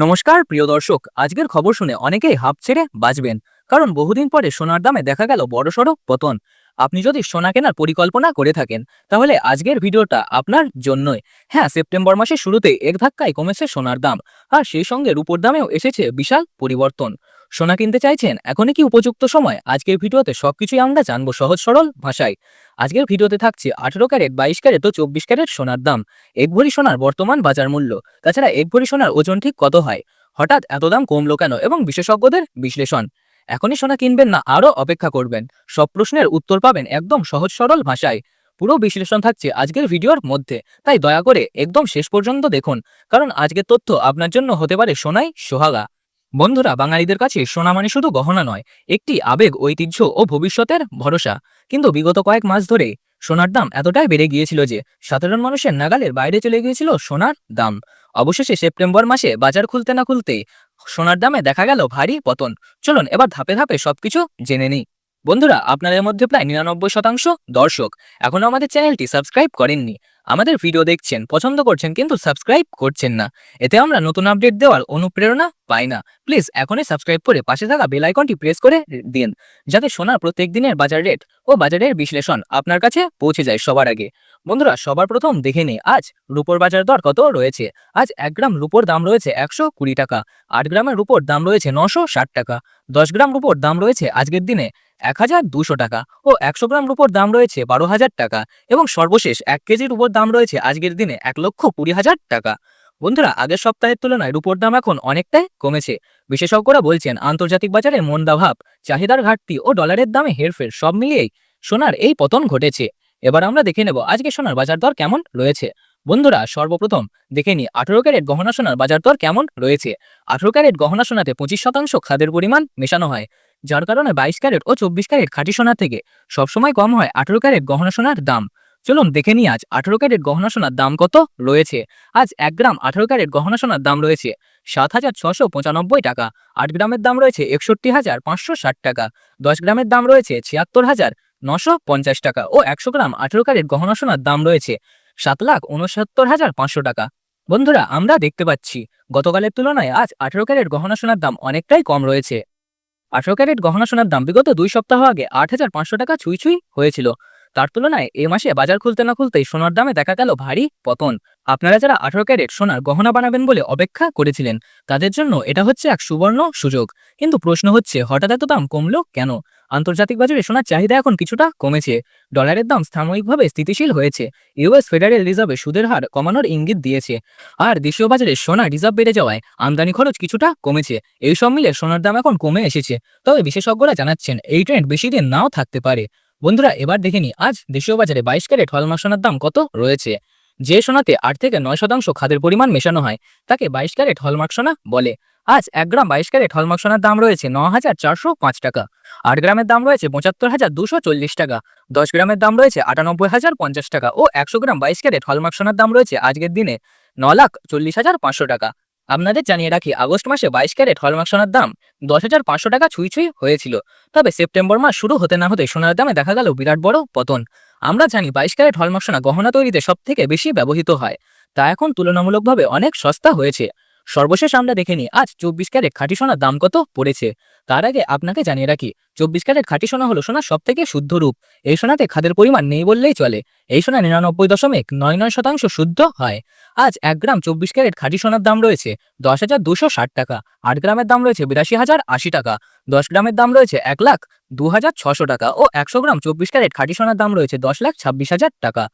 নমস্কার প্রিয় দর্শক। আজকের খবর শুনে অনেকেই হাফ ছেড়ে বাঁচবেন। কারণ বহুদিন পরে সোনার দামে দেখা গেল বড়সড় পতন। আপনি যদি সোনা কেনার পরিকল্পনা করে থাকেন, তাহলে আজকের ভিডিওটা আপনার জন্যই। হ্যাঁ সেপ্টেম্বর মাসের শুরুতে এক ধাক্কায় কমেছে সোনার দাম, আর সেই সঙ্গে রূপোর দামেও এসেছে বিশাল পরিবর্তন। সোনা কিনতে চাইছেন, এখনই কি উপযুক্ত সময়? আজকের ভিডিওতে সবকিছুই আমরা জানব সহজ সরল ভাষায়। আজকের ভিডিওতে থাকছে আঠেরো ক্যারেট, বাইশ ক্যারেট ও চব্বিশ ক্যারেট সোনার দাম। এক ভরি সোনার বর্তমান বাজার মূল্য। তাছাড়া এক ভরি সোনার ওজন ঠিক কত হয়? হঠাৎ এত দাম কমলো কেন? এবং বিশেষজ্ঞদের বিশ্লেষণ। এখনই সোনা কিনবেন না, আরও অপেক্ষা করবেন। সব প্রশ্নের উত্তর পাবেন একদম সহজ সরল ভাষায়। পুরো বিশ্লেষণ থাকছে আজকের ভিডিওর মধ্যে। তাই দয়া করে একদম শেষ পর্যন্ত দেখুন, কারণ আজকের তথ্য আপনার জন্য হতে পারে সোনাই সোহাগা। বন্ধুরা, বাঙালিদের কাছে সোনা মানে শুধু গহনা নয়, একটি আবেগ, ঐতিহ্য ও ভবিষ্যতের ভরসা। কিন্তু বিগত কয়েক মাস ধরে সোনার দাম এতটাই বেড়ে গিয়েছিল যে সাধারণ মানুষের নাগালের বাইরে চলে গিয়েছিল সোনার দাম। অবশেষে সেপ্টেম্বর মাসে বাজার খুলতে না খুলতেই সোনার দামে দেখা গেল ভারী পতন। চলুন এবার ধাপে ধাপে সবকিছু জেনে নিই। বন্ধুরা, আপনাদের মধ্যে প্রায় নিরানব্বই শতাংশ দর্শক। এখনও আমাদের চ্যানেলটি সাবস্ক্রাইব করেননি। আমাদের ভিডিও দেখছেন, পছন্দ করছেন কিন্তু সাবস্ক্রাইব করছেন না। এতে আমরা নতুন আপডেট দেওয়ার অনুপ্রেরণা পাই না। প্লিজ এখনই সাবস্ক্রাইব করে পাশে থাকা বেল আইকনটি প্রেস করে দিন, যাতে সোনার প্রত্যেক দিনের বাজার রেট ও বাজারের বিশ্লেষণ আপনার কাছে পৌঁছে যায় সবার আগে। বন্ধুরা, সবার প্রথম দেখে নিই, আজ রুপোর বাজার দর কত রয়েছে? আজ এক গ্রাম রুপোর দাম রয়েছে একশো কুড়ি টাকা, আট গ্রামের রুপোর দাম রয়েছে নশো ষাট টাকা, দশ গ্রাম রুপোর দাম রয়েছে আজকের দিনে এক হাজার দুশো টাকা ও একশো গ্রাম রুপোর দাম রয়েছে বারো হাজার টাকা এবং সর্বশেষ এক কেজির উপর দাম রয়েছে আজকের দিনে এক লক্ষ কুড়ি হাজার টাকা। বন্ধুরা, আগের সপ্তাহের তুলনায় রুপোর দাম এখন অনেকটাই কমেছে। বিশেষজ্ঞরা বলছেন, আন্তর্জাতিক বাজারে মন্দাভাব চাহিদার ঘাটতি ও ডলারের দামে হেরফের সব মিলিয়েই সোনার এই পতন ঘটেছে। এবার আমরা দেখে নেব আজকে সোনার বাজার দর কেমন রয়েছে। বন্ধুরা, সর্বপ্রথম দেখে নিই, আঠেরো ক্যারেট গহনা সোনার বাজার দর কেমন রয়েছে? আঠেরো ক্যারেট গহনা সোনাতে পঁচিশ শতাংশ খাদের পরিমাণ মেশানো হয়। যার কারণে বাইশ ক্যারেট ও চব্বিশ ক্যারেট খাঁটি সোনা থেকে সবসময় কম হয় আঠেরো ক্যারেট গহনা সোনার দাম। চলুন দেখে নিই আজ আঠেরো ক্যারেট গহনা সোনার দাম কত রয়েছে। আজ এক গ্রাম আঠেরো ক্যারেট গহনা সোনার দাম রয়েছে সাত হাজার ছশো পঁচানব্বই টাকা, আট গ্রামের দাম রয়েছে একষট্টি হাজার পাঁচশো ষাট টাকা, দশ গ্রামের দাম রয়েছে ছিয়াত্তর হাজার নশো পঞ্চাশ টাকা ও একশো গ্রাম আঠেরো ক্যারেট গহনা সোনার দাম রয়েছে সাত লাখ উনসত্তর হাজার পাঁচশো টাকা। বন্ধুরা, আমরা দেখতে পাচ্ছি, গতকালের তুলনায় আজ আঠেরো ক্যারেট গহনা সোনার দাম অনেকটাই কম রয়েছে। আঠেরো ক্যারেট গহনা সোনার দাম বিগত দুই সপ্তাহ আগে আট হাজার পাঁচশো টাকা ছুঁই ছুঁই হয়েছিল। তার তুলনায় এ মাসে বাজার খুলতে না খুলতেই সোনার দামে দেখা গেল ভারী পতন। আপনারা যারা আঠারো ক্যারেট সোনার গহনা বানাবেন বলে অপেক্ষা করেছিলেন, তাদের জন্য এটা হচ্ছে এক সুবর্ণ সুযোগ। কিন্তু প্রশ্ন হচ্ছে, হঠাৎ এত দাম কমলো কেন? আন্তর্জাতিক বাজারে সোনার চাহিদা এখন কিছুটা কমেছে। ডলারের দাম সাময়িকভাবে স্থিতিশীল হয়েছে। ইউএস ফেডারেল রিজার্ভে সুদের হার কমানোর ইঙ্গিত দিয়েছে। আর দেশীয় বাজারে সোনা রিজার্ভ বেড়ে যাওয়ায় আমদানি খরচ কিছুটা কমেছে। এই সব মিলে সোনার দাম এখন কমে এসেছে। তবে বিশেষজ্ঞরা জানাচ্ছেন, এই ট্রেন্ড বেশি দিন নাও থাকতে পারে। বন্ধুরা, এবার দেখে আজ দেশীয় বাজারে বাইশ ক্যারেট হলমার্ক সোনার দাম কত রয়েছে? যে সোনাতে আট থেকে নয় শতাংশ খাদের পরিমাণ মেশানো হয়, তাকে বাইশ ক্যারেট হলমার্ক সোনা বলে। আজ এক গ্রাম বাইশ ক্যারেট হলমার্ক সোনার দাম রয়েছে ন হাজার চারশো পাঁচ টাকা। আট গ্রামের দাম রয়েছে পঁচাত্তর হাজার দুশো চল্লিশ টাকা। দশ গ্রামের দাম রয়েছে আটানব্বই হাজার পঞ্চাশ টাকা ও একশো গ্রাম বাইশ ক্যারেট হলমার্ক সোনার দাম রয়েছে আজকের দিনে ন লাখ চল্লিশ হাজার পাঁচশো টাকা। আপনাদের জানিয়ে রাখি, আগস্ট মাসে বাইশ ক্যারেট হলমার্ক সোনার দাম দশ হাজার পাঁচশো টাকা ছুঁই ছুঁই হয়েছিল। তবে সেপ্টেম্বর মাস শুরু হতে না হতে সোনার দামে দেখা গেল বিরাট বড় পতন। আমরা জানি বাইশ ক্যারেট হলমার্ক সোনা গহনা তৈরিতে সবথেকে বেশি ব্যবহৃত হয়। তা এখন তুলনামূলকভাবে অনেক সস্তা হয়েছে। সর্বশেষ আমরা দেখে নিই, আজ চব্বিশ ক্যারেট খাঁটি সোনার দাম কত পড়েছে? তার আগে আপনাকে জানিয়ে রাখি, চব্বিশ ক্যারেট খাঁটি সোনা হলো সোনার সব থেকে শুদ্ধ রূপ। এই সোনাতে খাদের পরিমাণ নেই বললেই চলে। এই সোনা নিরানব্বই দশমিক নয় নয় শতাংশ শুদ্ধ হয়। আজ এক গ্রাম চব্বিশ ক্যারেট খাঁটি সোনার দাম রয়েছে দশ হাজার দুশো ষাট টাকা। আট গ্রামের দাম রয়েছে বিরাশি হাজার আশি টাকা। দশ গ্রামের দাম রয়েছে এক লাখ দু হাজার ছশো টাকা ও একশো গ্রাম চব্বিশ ক্যারেট খাঁটি সোনার দাম রয়েছে দশ লাখ ছাব্বিশ হাজার টাকা।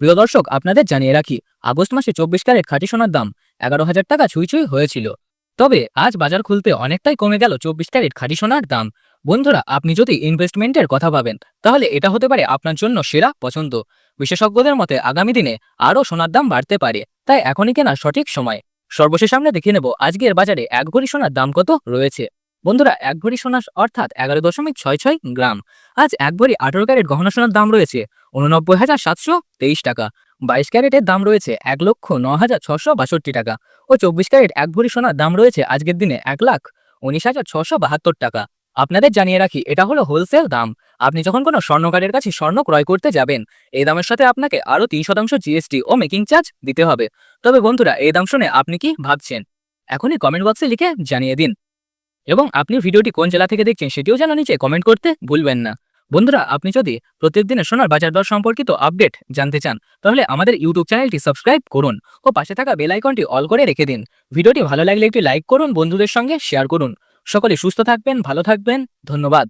প্রিয় দর্শক, আপনাদের জানিয়ে রাখি, আগস্ট মাসে চব্বিশ ক্যারেট খাঁটি সোনার দাম এগারো হাজার টাকা ছুঁই হয়েছিল। তবে আজ বাজার খুলতে অনেকটাই কমে গেল চব্বিশ ক্যারেট খাঁটি সোনার দাম। বন্ধুরা, আপনি যদি ইনভেস্টমেন্টের কথা ভাবেন, তাহলে এটা হতে পারে আপনার জন্য সেরা পছন্দ। বিশেষজ্ঞদের মতে, আগামী দিনে আরও সোনার দাম বাড়তে পারে। তাই এখনই কেনা সঠিক সময়। সর্বশেষ আমরা দেখে নেব, আজকের বাজারে এক ভরি সোনার দাম কত রয়েছে। বন্ধুরা, এক ভরি সোনা অর্থাৎ এগারো দশমিক ছয় ছয় গ্রাম। আজ এক ভরি আঠারো ক্যারেট গহনা সোনার দাম রয়েছে উননব্বই হাজার সাতশো তেইশ টাকা। বাইশ ক্যারেটের দাম রয়েছে এক লক্ষ ন হাজার ছশো বাষট্টি টাকা ও চব্বিশ ক্যারেট এক ভরি সোনার দাম রয়েছে আজকের দিনে এক লাখ উনিশ হাজার ছশো বাহাত্তর টাকা। আপনাদের জানিয়ে রাখি, এটা হলো হোলসেল দাম। আপনি যখন কোনো স্বর্ণকারের কাছে স্বর্ণ ক্রয় করতে যাবেন, এই দামের সাথে আপনাকে আরও তিন শতাংশ জিএসটি ও মেকিং চার্জ দিতে হবে। তবে বন্ধুরা, এই দাম শুনে আপনি কি ভাবছেন? এখনই কমেন্ট বক্সে লিখে জানিয়ে দিন। এবং আপনি ভিডিওটি কোন জেলা থেকে দেখছেন সেটিও যেন নিচে কমেন্ট করতে ভুলবেন না। বন্ধুরা, আপনি যদি প্রত্যেকদিনের সোনার বাজার দর সম্পর্কিত আপডেট জানতে চান, তাহলে আমাদের ইউটিউব চ্যানেলটি সাবস্ক্রাইব করুন ও পাশে থাকা বেল আইকনটি অল করে রেখে দিন। ভিডিওটি ভালো লাগলে একটি লাইক করুন, বন্ধুদের সঙ্গে শেয়ার করুন। সকলে সুস্থ থাকবেন, ভালো থাকবেন, ধন্যবাদ।